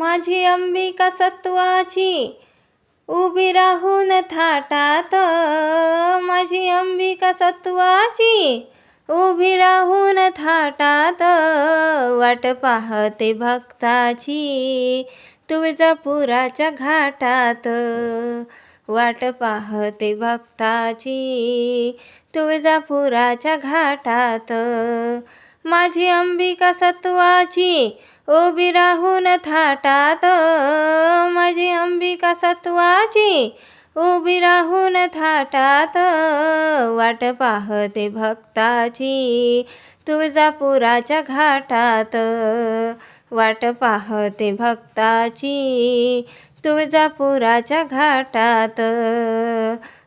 माझी अंबिका सत्वाची उभी राहून थाटात. माझी अंबिका सत्वाची उभी राहून थाटात. वाट पाहते भक्ताची तुळजापुराच्या घाटात. वाट पाहते भक्ताची तुळजापुराच्या घाटात. माझी अंबिका सत्वाची उभी राहून थाटात. माझी अंबिका सत्वाची उभी राहून थाटात. वाट पाहते भक्ताची तुळजापुराच्या घाटात. वाट पाहते भक्ताची तुळजापुराच्या घाटात.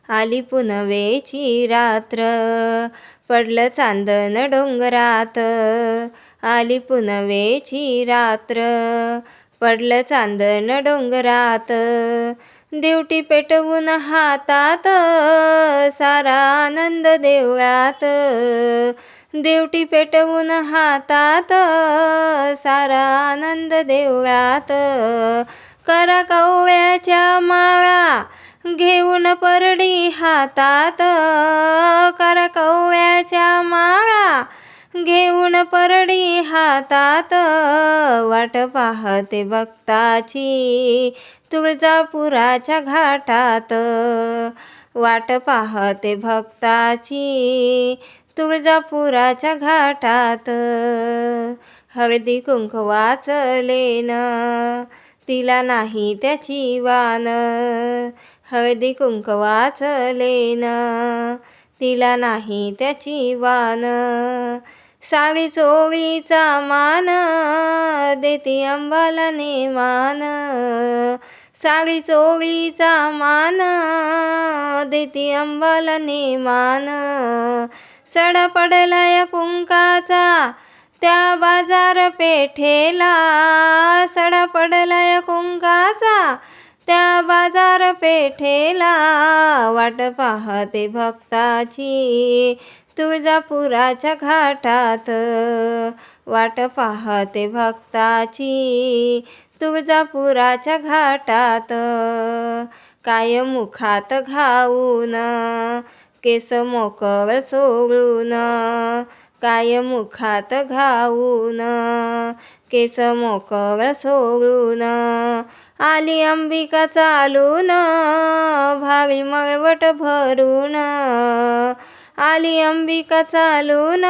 आली पुनवेची रात्र. पडलं चांदन डोंगरात. आली पुनवेची रात्र. पडलं चांदन डोंगरात. देवटी पेटवून हातात. सारा आनंद देवळात. देवटी पेटवून हातात. सारा आनंद देवळात. करा कवळ्याच्या माळा. घेऊन परडी हातात करकव्याच्या माळा घेऊन परडी हातात वाट पाहते भक्ताची तुळजापुराच्या घाटात. वाट पाहते भक्ताची तुळजापुराच्या घाटात. हळदी कुंकवाचलेन तिला नाही त्याची वान. हळदी कुंकवाचलेन तिला नाही त्याची वान. साडी चोळीचा मान. देती अंबाला नेमान साडी चोळीचा मान. देती अंबाला नेमान सडा पडलाय कुंकाचा त्या बाजार पेठेला सडा पडलाय कुंकाचा त्या बाजार पेठेला वाट पाहते भक्ताची. तुळजापुराच्या घाटात वाट पाहते भक्ताची. तुळजापुराच्या घाटात काय मुखात घाऊन केस मोकळ सोडून काय मुखात घाऊन? केस मोकळ सोडून? आली अंबिका चालून? भारी मळवट भरून? आली अंबिका चालून?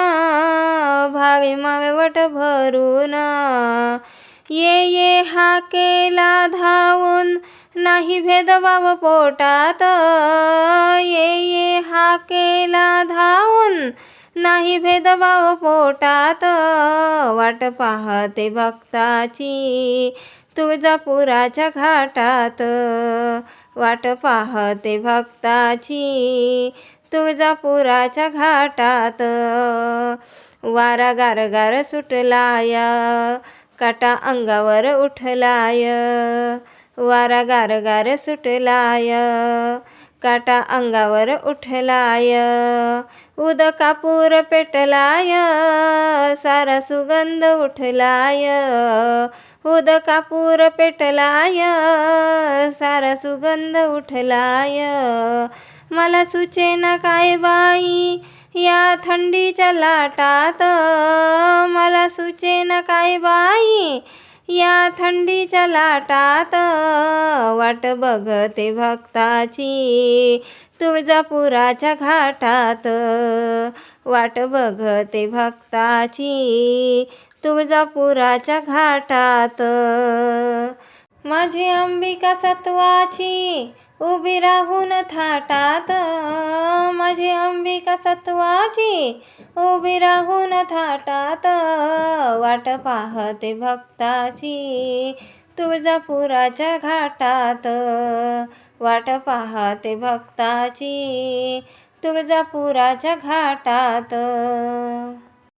भारी मळवट भरून? ये ये हा केला धावून? नाही भेदभाव पोटात? ये ये हा केला धावून? नाही भेदभाव पोटात. वाट पाहते भक्ताची तुळजापुराच्या घाटात. वाट पाहते भक्ताची तुळजापुराच्या घाटात. वारा गारगार सुटलाय काटा अंगावर उठलाय. वारा गारगार सुटलाय काटा अंगावर उठलाय. उद कापूर पेटलाय. सारा सुगंध उठलाय. उद कापूर पेटलाय. सारा सुगंध उठलाय. मला सुचेना काय बाई? या थंडीच्या लाटात. मला सुचेना काय बाई? या थंडीच्या लाटात वाट बघते भक्ताची. तुळजापुराच्या घाटात वाट बघते भक्ताची. तुळजापुराच्या घाटात माझी अंबिका सत्वाची. उभी राहून थाटात. माझी अंबिका सत्वाची उभी राहून थाटात. वाट पाहते भक्ताची तुळजापुराच्या घाटात. वाट पाहते भक्ताची तुळजापुराच्या घाटात.